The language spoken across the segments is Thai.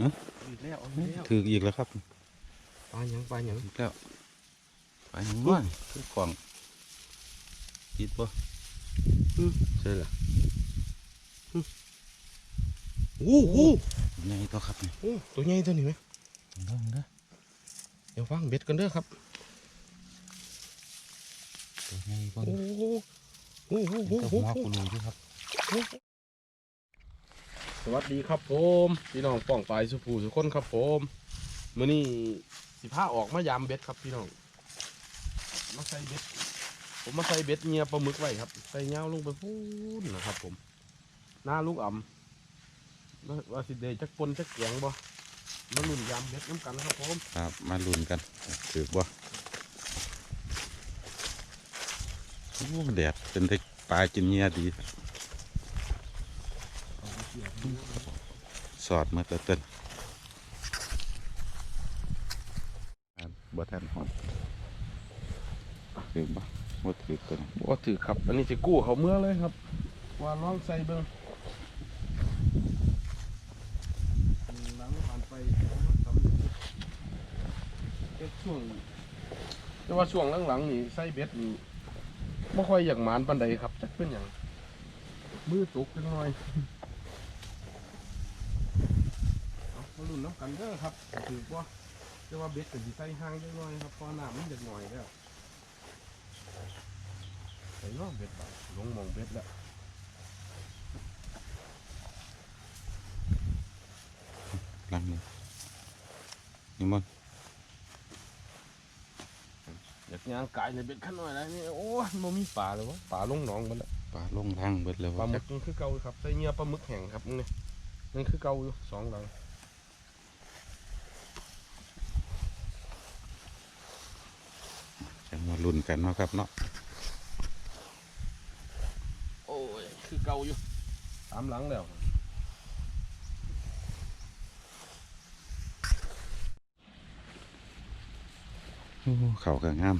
ฮะอีกแล้วเอาอีกแล้วถืออีกแล้วครับปลาหยังปลาหยังอีกแล้วไปหนึ่งว่านคือของติดบ่ใช่เหรอโอ้โหในตัวครับนี่โอ้ตัวใหญ่ตัวนี้ไหมเด้อเด้อเดี๋ยววางเบ็ดกันเด้อครับตัวใหญ่บ่โอ้โหโอ้โหนี่โอ้ตัวโหหัวกูรูอยู่ครับ สวัสดีครับผมพี่น้องป้องปลายสุภูสุคนครับผมมื้อนี้สิพาออกมายามเบ็ดครับพี่น้องมาใส่เบ็ด ผมมาใส่เบ็ดเงียปลาหมึกไว้ครับใส่เงาลงไปพูนนะครับ ผม หน้าลูกอ่ำว่าสิเดจักปนจักเกียงบ่มาลุ่นยามเบ็ดน้ำกันครับผมครับมาลุ้นกันถือบ่แดดเป็นแต่ปลากินเงียดีครับ สอดมาเต้นครับบ่ทันหอมถือบ่บ่ถือตัวนี้ว่าถือครับ อันนี้จะกู้เขาเมื่อเลยครับ ว่าลองใส่เบิ้งหลังผ่านไปเอ็ดช่วงแต่ว่าช่วงหลังๆนี่ใส่เบ็ดนี่ไม่ค่อยอยากหมานปันใดครับจักเป็นอย่างมือตกจังหน่อย เอามาลุ้นน้ำกันเด้อครับถือว่าแต่ว่าเบ็ดก็สิใส่ห่างจังหน่อยครับเพอน้ำมันเด็กหน่อยแล้วใส่น้องเบ็ดไปลงหมองเบ็ดแล้วหลังนี้นี่มันอยากย่างกายในเบ็ดขั้นหน่อยแล้วนี่โอ้ยมันมีป่าเลยวะป่าลงหนองมันละปลาลงทางเบิดแล้วปลาว่าหมึกมันคือเก่าอยู่ครับใส่เนื้อปลาหมึกแห้งครับนี่นั่นคือเก่าอยู่สองหลัง จะ มาลุ้นกันเนาะครับเนาะโอ้ยคือเก่าอยู่สามหลังแล้วโอ้เขาก็งาม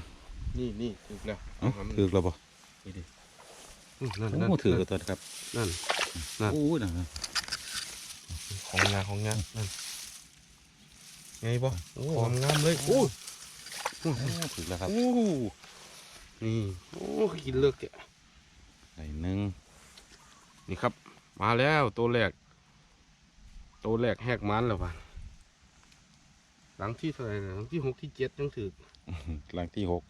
นี่นี่ถูกแล้วเอ้าถือแล้วบ่นี่ดิอืมนั่นนั่นโอ้ถือตัวครับนั่นนั่นโอ้นั่นของงานของงานนั่นไงบ่โอ้ความงามเลยโอ้ยโอ้ ถือแล้วครับโอ้นี่โอ้กินเลือกแกะใส่หนึ่งนี่ครับ มาแล้วตัวแรกตัวแรกแหกมันแล้วป่ะหลังที่เท่าไหร่นะหลังที่หกที่เจ็ดยังถือหลังที่หก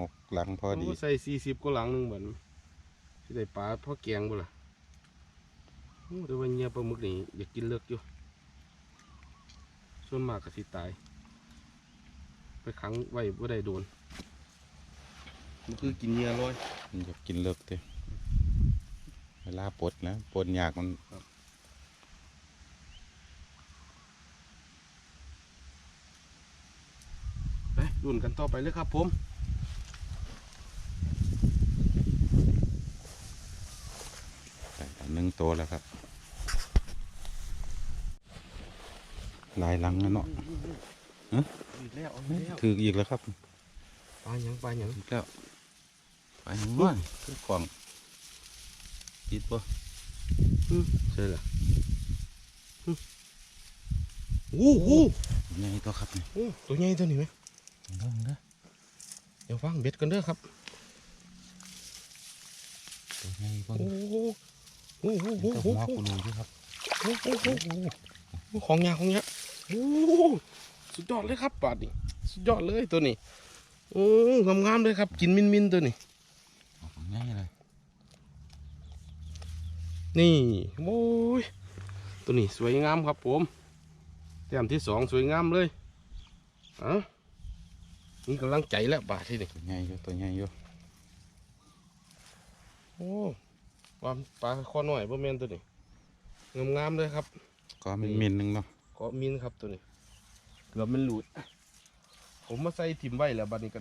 หกหลังพอดีโใส่สี่สิบก็หลังหนึงเหมือนที่ได้ปลาพ่อแกงบ่ล่ะโอ้แต่ว่าเงียปลาหมึกนี่อยากกินเลือกอยู่ส่วนมากก็สิตาย ไปขังไว้บ่ได้โดน มันคือกินเงียร้อยมันจะกินเลิกเต้เวลาปลดนะปลดยากมันไปรุ่นกันต่อไปเลยครับผมใส่หนึ่งตัวแล้วครับหลายหลังแล้วเนาะ อีกแล้วเอาอีกแล้วถืออีกแล้วครับปลาหยังปลาหยังอีกแล้วไปหนึ่งว่านคือของติดบ่ใช่เหรอโอ้โหใหญ่ตัวครับนี่โอ้ตัวใหญ่ตัวนี้ไหมเด้อเด้อเดี๋ยววางเบ็ดกันเด้อครับตัวใหญ่บ่โอ้โหโอ้โหนี่โอ้ตัวโหหัวกูรูอยู่ครับโอ้โหโอ้โหของยาของยาโอ้โห สุดยอดเลยครับปาดนี่สุดยอดเลยตัวนี้โอ้งามงามๆเลยครับ กินมินมินๆตัวนี้เอาของง่ายเลยนี่โอ้ยตัวนี้สวยงามครับผมแต้มที่สองสวยงามเลยเอ้านี่กำลังใจแล้วบาทที่นี่ตัวใหญ่อยู่ตัวใหญ่อยู่โอ้ความปลาคอหน่อยบ่แม่นตัวนี้งามงามๆเลยครับก็มันมินหนึงเนาะเกาะมินครับตัวนี้ เกือบมันหลุด ผมมาใส่ถิ่มไว้แล้วบัดนี้ก็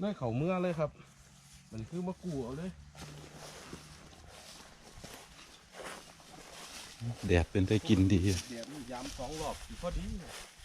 เลยเข่าเมื่อเลยครับ มันคือมากูเอาเลยแดดเป็นได้กินดี เดี๋ยวมันยามสองรอบพอดีแล้วเอาแล้วบาด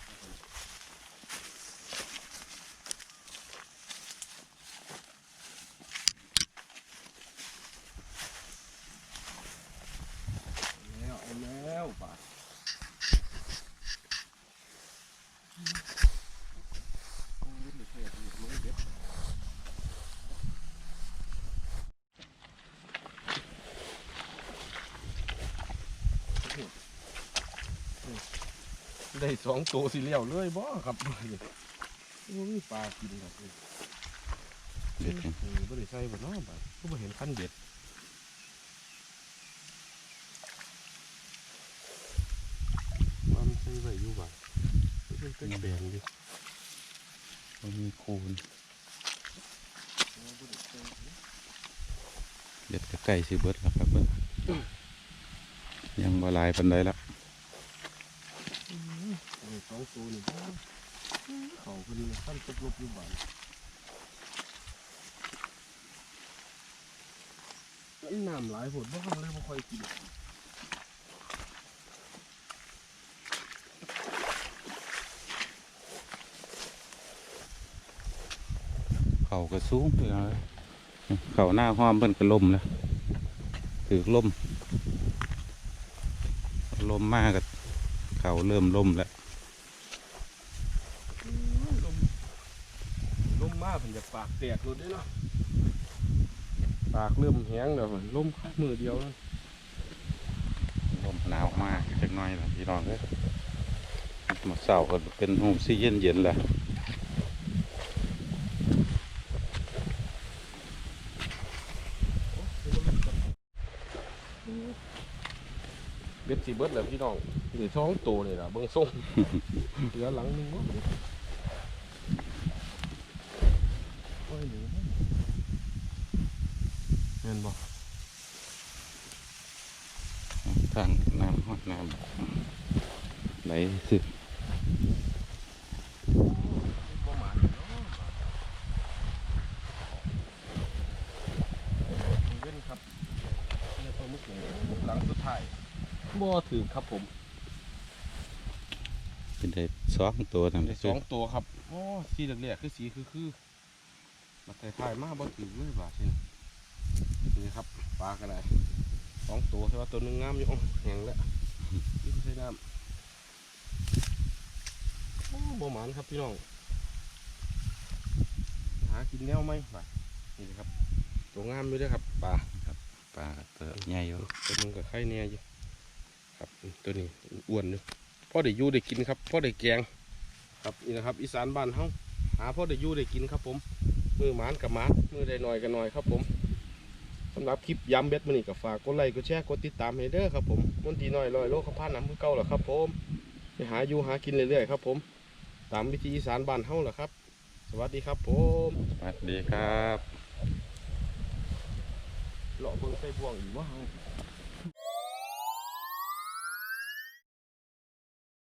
ได้สองตัวสิเลี้ยวเลยบ่ครับโอ้ยปลากินครับเบ็ดยังเออบ่ได้ใส่บ่เนาะบัดก็บ่เห็นคันเบ็ดมันใส่ไว้อยู่บัดมันเป็นแบนอยู่บ่มีคูณเบ็ดก็ใกล้สิเบิดแล้วครับเบิ่งยังบ่หลายปานใดละเออ สองตัวนี่เขาเพิ่นคันตกลบอยู่บัดมันน้ำหลายโพดบ่เลยบ่ค่อยกินเขาก็สูงพี่น้องเอ้ยเขาหน้าห้อมเพิ่นก็ล่มแล้วถือลมลมมากก็เขาเริ่มลมแล้ว ลม ลมมจะปากแตกเลยเด้เนาะปากเริ่มแห้งแล้วมันลมเข้ามือเดียวแล้วลมหนาวมากจักหน่อยล่ะพี่น้องเอ้ยมดเสาก็เป็นหูซี่เย็นเย็นๆแหละเบ็ดสีเบิดแล้วพี่น้องหรือท้องโตเลยล่ะเบิ่งส่ง เหลือหลังนึงบ่โอ้ยหนูเห็นบ่ทางน้ำหอดน้ำไหลสึกบ่หมาเนาะมีเว้นครับเนี่ยตัวมุกหลังสุดท้ายบ่ถือครับผม เป็นได้สองตัวนั่นได้สองตัวครับ โอ้ สีเหลืองๆคือสีคือคือ มาถ่ายถ่ายๆมาบ่ถือเลยบาดนี่นี่ครับปลากระไดสองตัวแต่ว่าตัวหนึงงามอยู่อ้อแห้งแล้วยิ่งใส่น้ำโอ้บ่หมานครับพี่น้องหากินแนวไหมบาดนี่นะครับ ตัวงามอยู่เด้วยครับปลาปลาตัวใหญ่อยู่ตัวหนึงกับไข่แน่อยู่ครับตัวนี้อ้วนอยู่พ่อได้อยู่ได้กินครับพ่อได้แกง ครับนี่นะครับ อีสานบ้านเฮาหาพ่อได้อยู่ได้กินครับผม มือหมานกับหมานมือได้หน่อยกับหน่อยครับผมสำหรับคลิปย้ำเบ็ดมื้อนี้ก็ฝากกดไลค์กดแชร์กดติดตามให้เด้อครับผมมนตรีน้อยลอยโลกข้าพานน้ำคือเก่าแหละครับผมไปหาอยู่หากินเรื่อยๆครับผม ตามวิธีอีสานบ้านเฮาแหละครับ สวัสดีครับผมสวัสดีครับเลาะเบิ่งใส่พวงอีกว่าเฮา